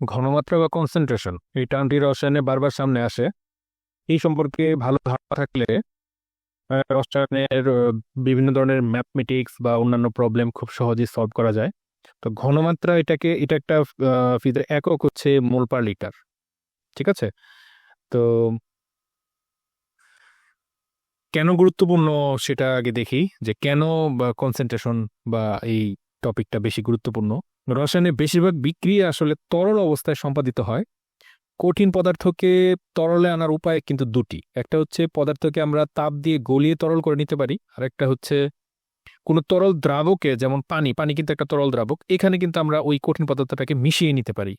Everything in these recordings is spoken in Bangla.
ঘনমাত্রা বা কনসেন্ট্রেশন এই টার্মটি রসায়নে বারবার সামনে আসে। এই সম্পর্কে ভালো ধারণা থাকলে রসায়নের বিভিন্ন ধরনের ম্যাথমেটিক্স বা অন্যান্য প্রবলেম খুব সহজেই সলভ করা যায়। তো ঘনমাত্রা এটাকে, এটা একটা ফিদের একক হচ্ছে মোল পার লিটার। ঠিক আছে? তো কেন গুরুত্বপূর্ণ সেটা আগে দেখি, যে কেন বা কনসেন্ট্রেশন বা এই টপিকটা বেশি গুরুত্বপূর্ণ? রসায়নে বেশিরভাগ বিক্রিয়া আসলে তরল অবস্থায় সম্পাদিত হয়। কঠিন পদার্থকে তরলে আনার উপায় কিন্তু দুটি। একটা হচ্ছে পদার্থকে আমরা তাপ দিয়ে গলিয়ে তরল করে নিতে পারি, আর একটা হচ্ছে কোনো তরল দ্রাবকে, যেমন পানি পানি কিন্তু একটা তরল দ্রাবক, এখানে কিন্তু আমরা ওই কঠিন পদার্থটাকে মিশিয়ে নিতে পারি।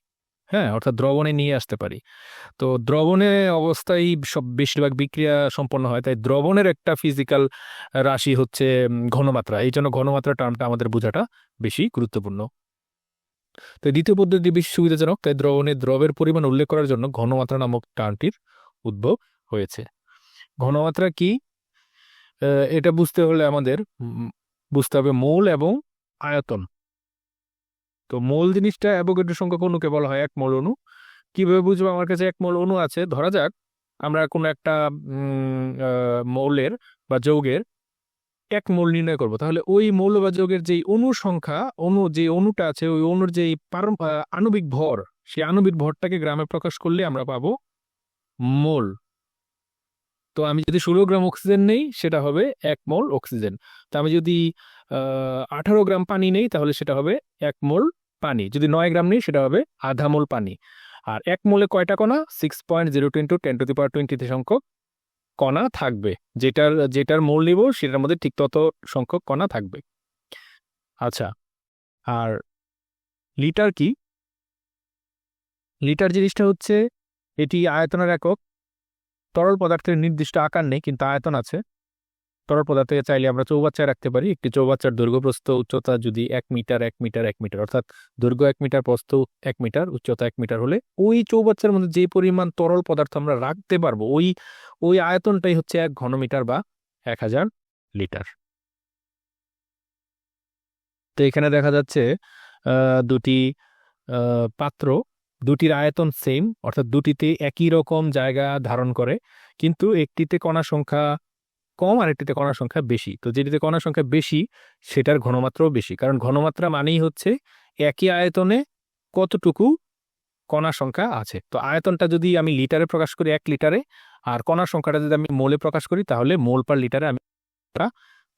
হ্যাঁ অর্থাৎ দ্রবণে নিয়ে আসতে পারি। তো দ্রবণে অবস্থায় সব বেশিরভাগ বিক্রিয়া সম্পন্ন হয়, তাই দ্রবণের একটা ফিজিক্যাল রাশি হচ্ছে ঘনমাত্রা। এই জন্য ঘনমাত্রা টার্মটা আমাদের বোঝাটা বেশি গুরুত্বপূর্ণ। তো দ্বিতীয় পদ্ধতি বেশি সুবিধাজনক, তাই দ্রবণে দ্রবের পরিমাণ উল্লেখ করার জন্য ঘনমাত্রা নামক টার্মটির উদ্ভব হয়েছে। ঘনমাত্রা কি? এটা বুঝতে হলে আমাদের বুঝতে হবে মোল এবং আয়তন। তো মোল জিনিসটা অ্যাভোগাড্রো সংখ্যক অণুকে বলা হয়? এক মোল অণু। কীভাবে বুঝব? আমার কাছে এক মোল অণু আছে। ধরা যাক, আমরা কোনো একটা মৌলের বা যৌগের এক মোল নির্ণয় করব। তাহলে ওই মৌল বা যৌগের যেই অণু সংখ্যা অণু যে অণুটা আছে, ওই অণুর যেই আণবিক ভর, সেই আণবিক ভরটাকে গ্রামে প্রকাশ করলে আমরা পাবো মোল। তো আমি যদি ষোলো গ্রাম অক্সিজেন নেই, সেটা হবে এক মোল অক্সিজেন। তো আমি যদি আঠারো গ্রাম পানি নেই, তাহলে সেটা হবে এক মোল পানি। যদি নয় গ্রাম নেই, সেটা হবে আধা মোল পানি। আর এক মোলে কয়টা কণা? Six point zero twenty two ten to the power টোয়েন্টিতে সংখ্যক কণা থাকবে। যেটার যেটার মূল নিব, সেটার মধ্যে ঠিক তত সংখ্যক কণা থাকবে। আচ্ছা আর লিটার কি? লিটার জিনিসটা হচ্ছে, এটি আয়তনের একক। তরল পদার্থের নির্দিষ্ট আকার নেই, কিন্তু আয়তন আছে। তরল পদার্থকে চাইলে আমরা চৌবাচ্চায় রাখতে পারি। একটি চৌবাচ্চার দৈর্ঘ্য উচ্চতা যদি এক মিটার এক মিটার এক মিটার, অর্থাৎ দৈর্ঘ্য এক মিটার, প্রস্থ এক মিটার, উচ্চতা এক মিটার হলে ওই চৌবাচ্চার মধ্যে যে পরিমাণ তরল পদার্থ আমরা রাখতে পারব, ওই ওই আয়তনটাই হচ্ছে এক ঘনমিটার বা এক হাজার লিটার। তো এখানে দেখা যাচ্ছে দুটি পাত্র, দুটির আয়তন সেম অর্থাৎ দুটিতে একই রকম জায়গা ধারণ করে। কিন্তু একটিতে কণা সংখ্যা কম আর একটিতে কণার সংখ্যা বেশি। তো যেটিতে কণার সংখ্যা বেশি, সেটার ঘনমাত্রাও বেশি। কারণ ঘনমাত্রা মানেই হচ্ছে একই আয়তনে কতটুকু কণার সংখ্যা আছে। তো আয়তনটা যদি আমি লিটারে প্রকাশ করি এক লিটারে, আর কণার সংখ্যাটা যদি আমি মোলে প্রকাশ করি, তাহলে মোল পার লিটারে আমি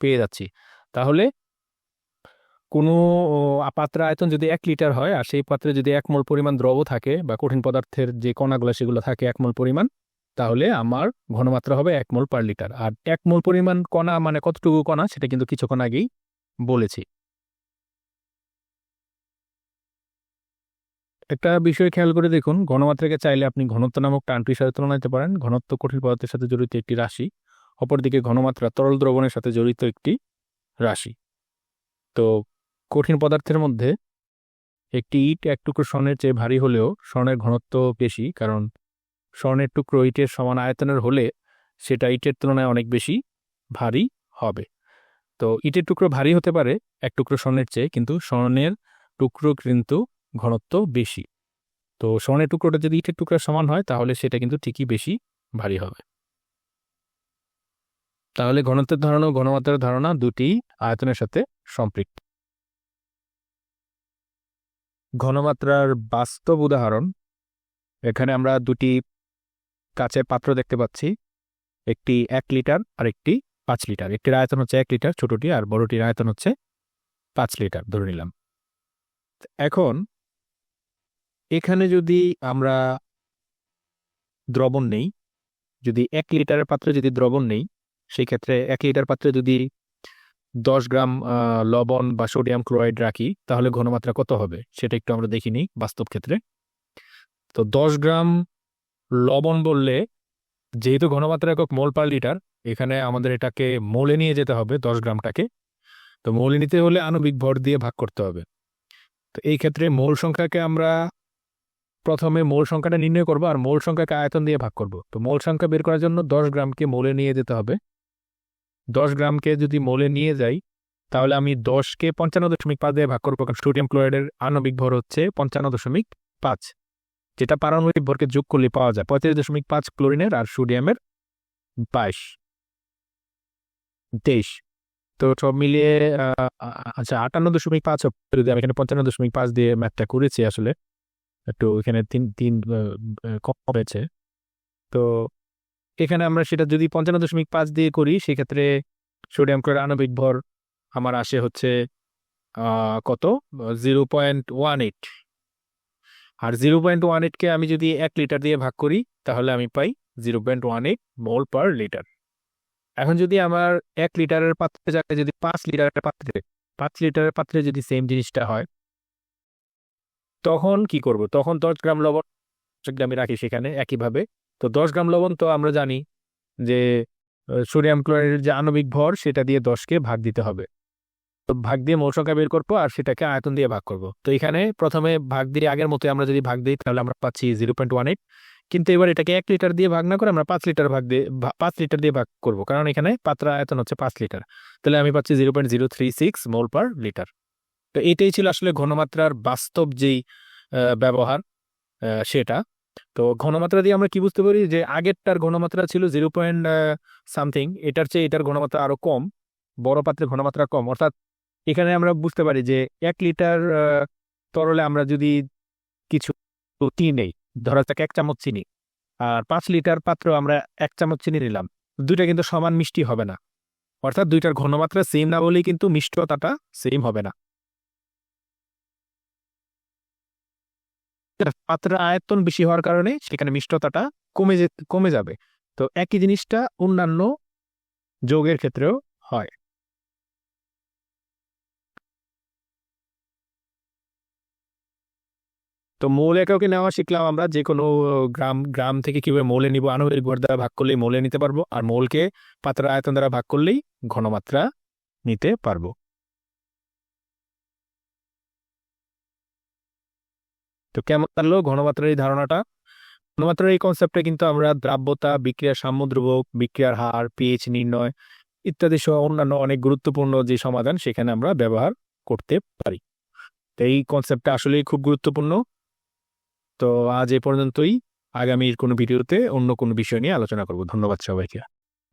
পেয়ে যাচ্ছি। তাহলে কোনো পাত্রের আয়তন যদি এক লিটার হয়, আর সেই পাত্রে যদি এক মোল পরিমাণ দ্রব থাকে, বা কঠিন পদার্থের যে কণাগুলো সেগুলো থাকে, এক মোল পরিমাণ তাহলে আমার ঘনমাত্রা হবে এক মোল পার লিটার। আর এক মোল পরিমাণ কণা মানে কতটুকু কণা, সেটা কিন্তু কিছুক্ষণ আগেই বলেছি। একটা বিষয় খেয়াল করে দেখুন, ঘনমাত্রাকে চাইলে আপনি ঘনত্ব নামক টার্মটির সাথে তুলনা দিতে পারেন। ঘনত্ব কঠিন পদার্থের সাথে জড়িত একটি রাশি, অপরদিকে ঘনমাত্রা তরল দ্রবণের সাথে জড়িত একটি রাশি। তো কঠিন পদার্থের মধ্যে একটি ইট, এক টুকরো স্বর্ণের চেয়ে ভারী হলেও স্বর্ণের ঘনত্ব বেশি, কারণ স্বর্ণের টুকরো ইটের সমান আয়তনের হলে সেটা ইটের তুলনায় অনেক বেশি ভারী হবে। তো ইটের টুকরো ভারী হতে পারে, এক টুকরো স্বর্ণের চেয়ে, কিন্তু স্বর্ণের টুকরো কিন্তু ঘনত্ব বেশি। তো স্বর্ণের টুকরোটা যদি ইটের টুকরার সমান হয়, তাহলে সেটা কিন্তু ঠিকই বেশি ভারী হবে। তাহলে ঘনত্বের ধারণা ও ঘনমাত্রার ধারণা দুটি আয়তনের সাথে সম্পৃক্ত। ঘনমাত্রার বাস্তব উদাহরণ, এখানে আমরা দুটি কাচের পাত্র দেখতে পাচ্ছি। একটি এক লিটার আর একটি পাঁচ লিটার। একটির আয়তন হচ্ছে এক লিটার, ছোটটি আর বড়টির আয়তন হচ্ছে পাঁচ লিটার। ধরে নিলাম। এখন এখানে যদি আমরা দ্রবণ নেই, যদি এক লিটারের পাত্রে যদি দ্রবণ নেই সেই ক্ষেত্রে এক লিটার পাত্রে যদি দশ গ্রাম লবণ বা সোডিয়াম ক্লোরাইড রাখি, তাহলে ঘনমাত্রা কত হবে? সেটা একটু আমরা দেখিনি বাস্তব ক্ষেত্রে। তো দশ গ্রাম লবণ বললে, যেহেতু ঘনমাত্রা একক মোল পার লিটার, এখানে আমাদের এটাকে মোলে নিয়ে যেতে হবে দশ গ্রামটাকে। তো মোলে নিতে হলে আণবিক ভর দিয়ে ভাগ করতে হবে। তো এই ক্ষেত্রে মোল সংখ্যাকে আমরা প্রথমে মোল সংখ্যাটা নির্ণয় করব আর মোল সংখ্যাকে আয়তন দিয়ে ভাগ করব। তো মোল সংখ্যা বের করার জন্য দশ গ্রামকে মোলে নিয়ে যেতে হবে। দশ গ্রামকে যদি মোলে নিয়ে যাই, তাহলে আমি দশকে পঞ্চান্ন দশমিক পাঁচ দিয়ে ভাগ করব, কারণ সোডিয়াম ক্লোরাইডের আণবিক ভর হচ্ছে পঞ্চান্ন দশমিক পাঁচ। যেটা পারমাণবিক ভরকে যোগ করলে পাওয়া যায় পঁয়ত্রিশ দশমিক পাঁচ ক্লোরিনের আর সোডিয়ামের বাইশ। তেইশ। তো সব মিলিয়ে আচ্ছা আটান্ন দশমিক পাঁচ আমি এখানে পঞ্চান্ন দশমিক পাঁচ দিয়ে ম্যাথটা করেছি আসলে, একটু এখানে তিন তিন কম হয়েছে। তো এখানে আমরা সেটা যদি পঞ্চান্ন দশমিক পাঁচ দিয়ে করি, সেক্ষেত্রে সোডিয়াম ক্লোরাইড আণবিক ভর আমার আসে হচ্ছে কত? Zero point one eight. আর জিরো পয়েন্ট ওয়ান এইটকে আমি যদি এক লিটার দিয়ে ভাগ করি, তাহলে আমি পাই zero point one eight mole per litre এখন যদি আমার এক লিটারের পাত্রে জায়গায় যদি পাঁচ লিটারের পাত্রে, পাঁচ লিটারের পাত্রে যদি সেম জিনিসটা হয়, তখন কি করব? তখন দশ গ্রাম লবণ গ্রামে রাখি সেখানে একইভাবে। তো দশ গ্রাম লবণ তো আমরা জানি যে সোডিয়াম ক্লোরাইডের যে আণবিক ভর, সেটা দিয়ে দশকে ভাগ দিতে হবে। তো ভাগ দিয়ে মোল সংখ্যা বের করব আর সেটাকে আয়তন দিয়ে ভাগ করব। তো এখানে প্রথমে ভাগ দিয়ে আগের মতো আমরা যদি ভাগ দিই, তাহলে আমরা পাচ্ছি জিরো পয়েন্ট ওয়ান এইট কিন্তু এবার এটাকে এক লিটার দিয়ে ভাগ না করে আমরা পাঁচ লিটার ভাগ দিয়ে পাঁচ লিটার দিয়ে ভাগ করব। কারণ এখানে পাত্র আয়তন হচ্ছে পাঁচ লিটার তাহলে আমি পাচ্ছি zero point zero three six mole per litre তো এটাই ছিল আসলে ঘনমাত্রার বাস্তব যেই ব্যবহার সেটা। তো ঘনমাত্রা দিয়ে আমরা কি বুঝতে পারি? যে আগেরটার ঘনমাত্রা ছিল জিরো পয়েন্ট সামথিং এটার চেয়ে এটার ঘনমাত্রা আরও কম, বড় পাত্রের ঘনমাত্রা কম। অর্থাৎ এখানে আমরা বুঝতে পারি যে এক লিটার তরলে আমরা যদি কিছু চিনি নেই, ধরা যাক এক চামচ চিনি, আর পাঁচ লিটার পাত্র আমরা এক চামচ চিনি নিলাম, দুইটা কিন্তু সমান মিষ্টি হবে না। অর্থাৎ দুইটার ঘনমাত্রা সেম না বলেই কিন্তু মিষ্টতাটা সেম হবে না। পাত্রের আয়তন বেশি হওয়ার কারণে সেখানে মিষ্টতাটা কমে যে, কমে যাবে। তো একই জিনিসটা অন্যান্য যোগের ক্ষেত্রেও হয়। তো মৌল এককে নেওয়া শিখলাম আমরা, যে কোনো গ্রাম গ্রাম থেকে কীভাবে মৌলে নিব আণবিক ভর দ্বারা ভাগ করলেই মৌলে নিতে পারব, আর মৌলকে পাত্রের আয়তন দ্বারা ভাগ করলেই ঘনমাত্রা নিতে পারব। তো কেমন লাগল ঘনমাত্রার এই ধারণাটা? ঘনমাত্রার এই কনসেপ্টে কিন্তু আমরা দ্রাব্যতা বিক্রিয়ার সাম্যদ্রব্য বিক্রিয়ার হার পিএইচ নির্ণয় ইত্যাদি সহ অন্যান্য অনেক গুরুত্বপূর্ণ যে সমাধান সেখানে আমরা ব্যবহার করতে পারি। তো এই কনসেপ্টটা আসলেই খুব গুরুত্বপূর্ণ। তো আজ এ পর্যন্তই। আগামীর কোনো ভিডিওতে অন্য কোনো বিষয় নিয়ে আলোচনা করব। ধন্যবাদ সবাইকে।